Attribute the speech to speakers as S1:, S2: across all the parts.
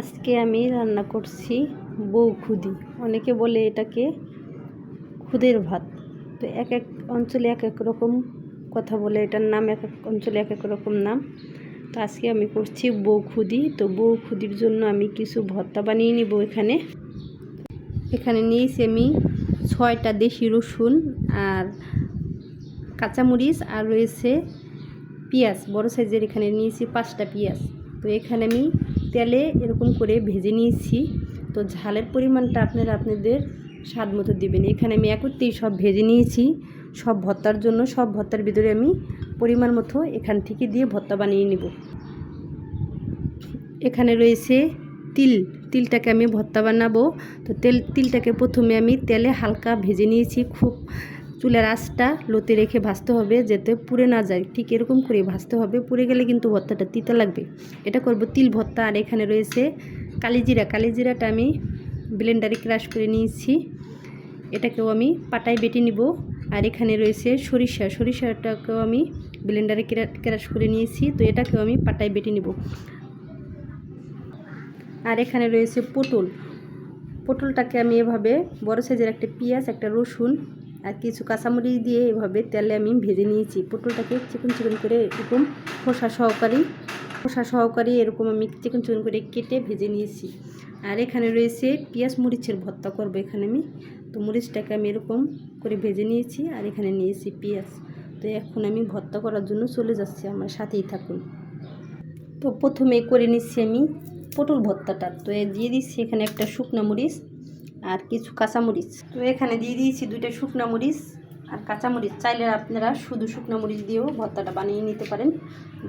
S1: আজকে আমি রান্না করছি বউ খুদি। অনেকে বলে এটাকে খুদের ভাত। তো এক এক অঞ্চলে এক এক রকম কথা বলে, এটার নাম এক এক অঞ্চলে এক এক রকম নাম। তো আজকে আমি করছি বউ খুদি। তো বউ খুদির জন্য আমি কিছু ভর্তা বানিয়ে নিব এখানে। এখানে নিয়েছি আমি ছয়টা দেশি রসুন আর কাঁচামরিচ আর রয়েছে পেঁয়াজ। বড় সাইজের এখানে নিয়েছি পাঁচটা পেঁয়াজ। তো এখানে আমি তেলে এরকম করে ভেজে নিয়েছি। তো ঝালের পরিমাণটা আপনারা আপনাদের স্বাদ মতো দেবেন। এখানে আমি একত্রেই সব ভেজে নিয়েছি। সব ভর্তার জন্য সব ভর্তার ভিতরে আমি পরিমাণ মতো এখান থেকে দিয়ে ভর্তা বানিয়ে নেব। এখানে রয়েছে তিল। তিলটাকে আমি ভর্তা বানাবো। তো তেল, তিলটাকে প্রথমে আমি তেলে হালকা ভেজে নিয়েছি। খুব চুলের আঁচটা লোতে রেখে ভাজতে হবে যাতে পুড়ে না যায়। ঠিক এরকম করে ভাজতে হবে। পুড়ে গেলে কিন্তু ভর্তাটা তিতা লাগবে। এটা করব তিল ভর্তা আর এখানে রয়েছে কালিজিরা। কালিজিরাটা আমি ব্লেন্ডারে ক্রাশ করে নিয়েছি। এটাকেও আমি পাটায় বেটে নিব। আর এখানে রয়েছে সরিষা। সরিষাটাকেও আমি ব্লেন্ডারে ক্রাশ করে নিয়েছি। তো এটাকেও আমি পাটায় বেটে নিব। আর এখানে রয়েছে পটল। পটলটাকে আমি এভাবে বড় সাইজের একটা পেঁয়াজ, একটা রসুন আর কিছু কাঁচামরিচ দিয়ে এভাবে তেলে আমি ভেজে নিয়েছি। পটলটাকে চিকন চিকন করে এরকম খোসা সহকারী খোসা সহকারী এরকম আমি চিকন চিকন করে কেটে ভেজে নিয়েছি। আর এখানে রয়েছে পেঁয়াজ মরিচের ভর্তা করব এখানে আমি। তো মরিচটাকে আমি এরকম করে ভেজে নিয়েছি আর এখানে নিয়েছি পেঁয়াজ। তো এখন আমি ভর্তা করার জন্য চলে যাচ্ছি, আমার সাথেই থাকুন। তো প্রথমে করে নিচ্ছি আমি পটল ভর্তাটা। তো দিয়ে দিচ্ছি এখানে একটা শুকনো মরিচ। আর কিছু কাঁচামরিচ। তো এখানে দিয়ে দিয়েছি দুইটা শুকনো মরিচ আর কাঁচামরিচ। চাইলে আপনারা শুধু শুকনো মরিচ দিয়েও ভর্তাটা বানিয়ে নিতে পারেন।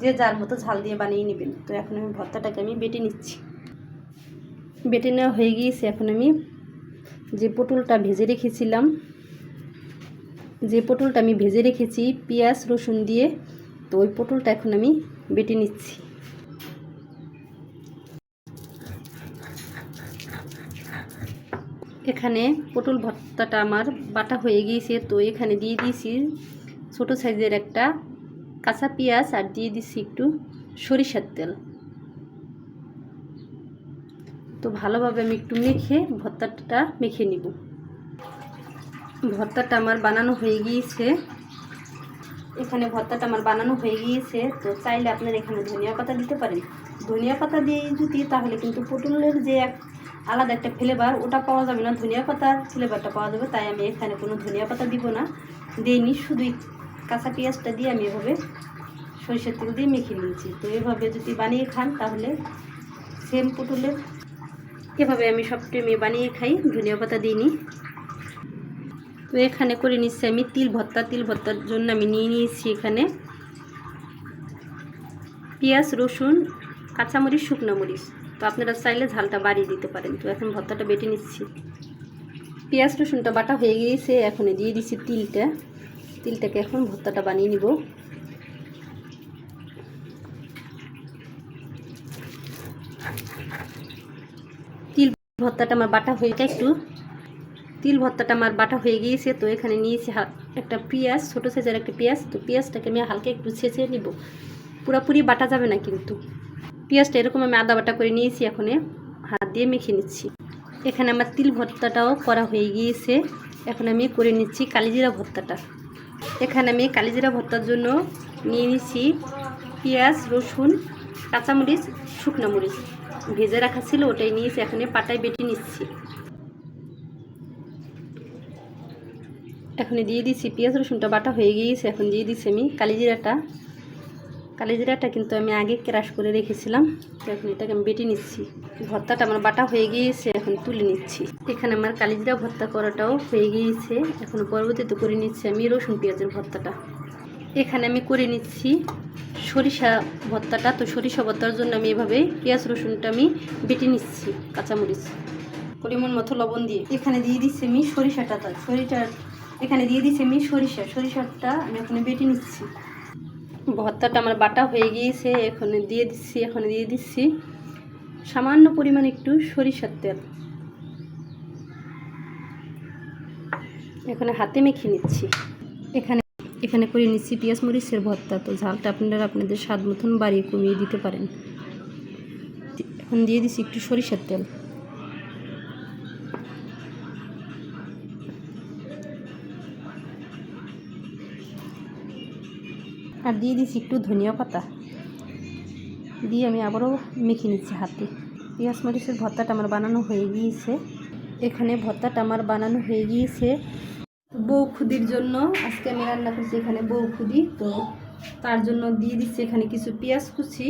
S1: যে যার মতো ঝাল দিয়ে বানিয়ে নেবেন। তো এখন আমি ভর্তাটাকে আমি বেটে নিচ্ছি। বেটে নেওয়া হয়ে গিয়েছে এখন আমি যে পটলটা ভেজে রেখেছিলাম, যে পটলটা আমি ভেজে রেখেছি, পেঁয়াজ, রসুন দিয়ে, তো ওই পটলটা এখন আমি বেটে নিচ্ছি। এখানে পটল ভর্তাটা আমার বাটা হয়ে গিয়েছে, তো এখানে দিয়ে দিয়েছি ছোটো সাইজের একটা কাঁচা পেঁয়াজ আর দিয়ে দিচ্ছি একটু সরিষার তেল। তো ভালোভাবে আমি একটু মেখে ভর্তাটা মেখে নিব। ভর্তাটা আমার বানানো হয়ে গিয়েছে। এখানে ভর্তাটা আমার বানানো হয়ে গিয়েছে, তো চাইলে আপনারা এখানে ধনিয়া পাতা দিতে পারেন। ধনিয়া পাতা দিয়ে যদি, তাহলে কিন্তু পটলের যে এক আলাদা একটা ফ্লেভার, ওটা পাওয়া যাবে না, ধনিয়া পাতার ফ্লেভারটা পাওয়া যাবে, তাই আমি এখানে কোনো ধনিয়া পাতা দিব না। দিইনি শুধুই কাঁচা পেঁয়াজটা দিয়ে আমি এভাবে সরিষার তেল দিয়ে মেখে নিয়েছি। তো এভাবে যদি বানিয়ে খান, তাহলে সেম পটলের এভাবে আমি সবটাই আমি বানিয়ে খাই, ধনিয়া পাতা দিইনি। তো এখানে করে নিচ্ছি আমি তিল ভর্তা। তিল ভর্তার জন্য আমি নিয়ে নিয়েছি এখানে পেঁয়াজ, রসুন, কাঁচামরিচ, শুকনো মরিচ। তো আপনারা চাইলে ঝালটা বাড়িয়ে দিতে পারেন। তো এখন ভর্তাটা বেটে নিচ্ছি। পেঁয়াজ, রসুনটা বাটা হয়ে গিয়েছে, এখন দিয়ে দিচ্ছি তিলটা। তিলটাকে এখন ভর্তাটা বানিয়ে নিব। তিল ভর্তাটা আমার বাটা হয়ে একটু। তিল ভর্তাটা আমার বাটা হয়ে গিয়েছে, তো এখানে নিয়েছি একটা পেঁয়াজ, ছোটো সাইজের একটা পেঁয়াজ। তো পেঁয়াজটাকে আমি হালকা একটু ছেঁচে নিব। পুরোপুরি বাটা যাবে না কিন্তু। পেঁয়াজটা এরকম আমি আদা বাটা করে নিয়েছি, এখন হাত দিয়ে মেখে নিচ্ছি। এখানে আমার তিল ভর্তাটাও করা হয়ে গিয়েছে। এখন আমি করে নিচ্ছি কালিজিরা ভর্তাটা। এখানে আমি কালিজিরা ভর্তার জন্য নিয়ে নিচ্ছি পেঁয়াজ, রসুন, কাঁচামরিচ, শুকনো মরিচ। ভেজে রাখা ছিল, ওটাই নিয়েছি, এখন পাটায় বেটে নিচ্ছি। এখন দিয়ে দিচ্ছি পেঁয়াজ, রসুনটা বাটা হয়ে গিয়েছে, এখন দিয়ে দিচ্ছি আমি কালিজিরাটা। কালিজিরাটা কিন্তু আমি আগে ক্রাশ করে রেখেছিলাম। তো এখন এটাকে আমি বেটে নিচ্ছি। ভর্তাটা আমার বাটা হয়ে গিয়েছে, এখন তুলে নিচ্ছি। এখানে আমার কালিজিরা ভর্তা করাটাও হয়ে গিয়েছে। এখন পরবর্তীতে করে নিচ্ছি আমি রসুন পেঁয়াজের ভর্তাটা। এখানে আমি করে নিচ্ছি সরিষা ভর্তাটা। তো সরিষা ভর্তার জন্য আমি এভাবে পেঁয়াজ, রসুনটা আমি বেটে নিচ্ছি কাঁচামরিচ। পরিমাণ মতো লবণ দিয়ে এখানে দিয়ে দিচ্ছি আমি সরিষাটা। সরিষার এখানে দিয়ে দিচ্ছি আমি সরিষা। সরিষাটা আমি এখানে বেটে নিচ্ছি। ভর্তাটা আমার বাটা হয়ে গিয়েছে, এখানে দিয়ে দিচ্ছি, এখন দিয়ে দিচ্ছি। সামান্য পরিমাণ একটু সরিষার তেল। এখানে হাতে মেখে নিচ্ছি। এখানে এখানে করে নিচ্ছি পেঁয়াজ মরিচের ভর্তা। তো ঝালটা আপনারা আপনাদের স্বাদ মতন বাড়িয়ে কমিয়ে দিতে পারেন। এখন দিয়ে দিচ্ছি একটু সরিষার তেল। আর দিয়ে দিছি একটু ধনিয়া পাতা। দিয়ে আমি আবারও মেখে নিচ্ছি হাতে। পেঁয়াজ মরিচের ভর্তাটা আমার বানানো হয়ে গিয়েছে। এখানে ভর্তাটা আমার বানানো হয়ে গিয়েছে। বউ খুদির জন্য আজকে আমি রান্না করছি এখানে বউ খুদি। তো তার জন্য দিয়ে দিচ্ছি এখানে কিছু পেঁয়াজ কুচি।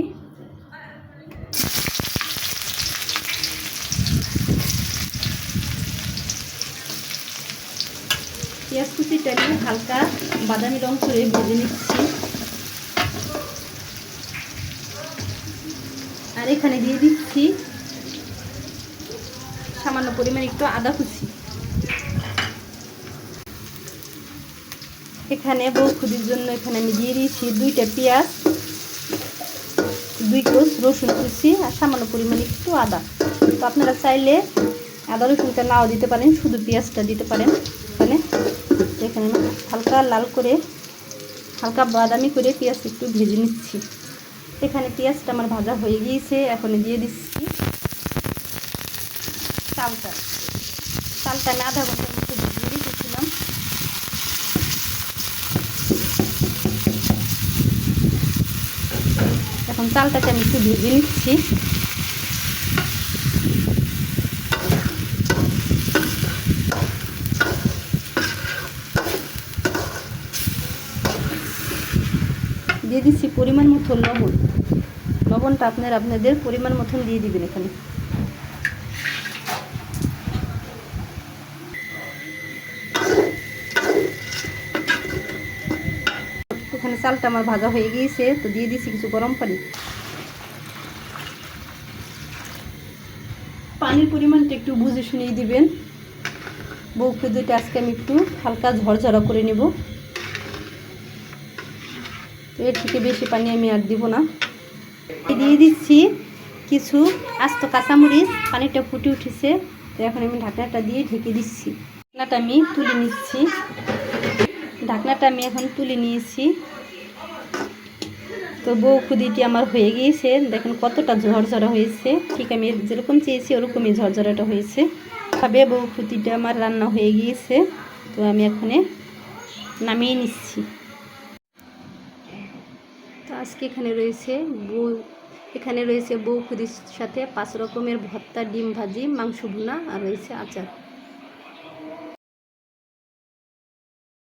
S1: পেঁয়াজ কুচিটা আমি হালকা বাদামি রং করে ভেজে নিচ্ছি। এখানে দিয়ে দিচ্ছি সামান্য পরিমাণ একটু আদা কুচি। এখানে বৌখুদির জন্য এখানে আমি দিয়ে দিয়েছি দুইটা পেঁয়াজ, দুই কোষ রসুন কুচি আর সামান্য পরিমাণ একটু আদা। তো আপনারা চাইলে আদা রসুনটা নাও দিতে পারেন, শুধু পেঁয়াজটা দিতে পারেন। এখানে এখানে হালকা লাল করে, হালকা বাদামি করে পেঁয়াজ একটু ভেজে নিচ্ছি। এখানে পেঁয়াজটা আমার ভাজা হয়ে গিয়েছে, এখন দিয়ে দিচ্ছি চালটা। চালটা আমি আধা ঘণ্টা মধ্যে ভিজিয়ে রেখেছিলাম এখন চালটাকে আমি একটু ভেজে নিচ্ছি। দিয়ে দিচ্ছি পরিমাণ মতো লবণ। লবণটা আপনার, আপনাদের পরিমাণ মতন দিয়ে দিবেন এখানে। এখানে চালটা আমার ভাজা হয়ে গিয়েছে, তো দিয়ে দিচ্ছি কিছু গরম পানি। পানির পরিমাণটা একটু বুঝে শুনিয়ে দিবেন। বউ দুইটা আজকে আমি একটু হালকা ঝরঝরা করে নেব। এর থেকে বেশি পানি আমি আর দিব না। দিয়ে দিচ্ছি কিছু আস্ত কাঁচামরিচ, পানিটা ফুটে উঠেছে। তো এখন আমি ঢাকনাটা দিয়ে ঢেকে দিচ্ছি। ঢাকনাটা আমি তুলে নিচ্ছি। ঢাকনাটা আমি এখন তুলে নিয়েছি। তো বউ খুদিটি আমার হয়ে গিয়েছে। দেখেন কতটা ঝরঝরা হয়েছে। ঠিক আমি যেরকম চেয়েছি ওরকমই ঝরঝরাটা হয়েছে। ভাবে বউ খুদিটা আমার রান্না হয়ে গিয়েছে। তো আমি এখানে নামিয়ে নিচ্ছি। তো আজকে এখানে রয়েছে বউ, এখানে রয়েছে বউ খুদির সাথে পাঁচ রকমের ভর্তা, ডিম ভাজি, মাংস ভুনা আর রয়েছে আচার।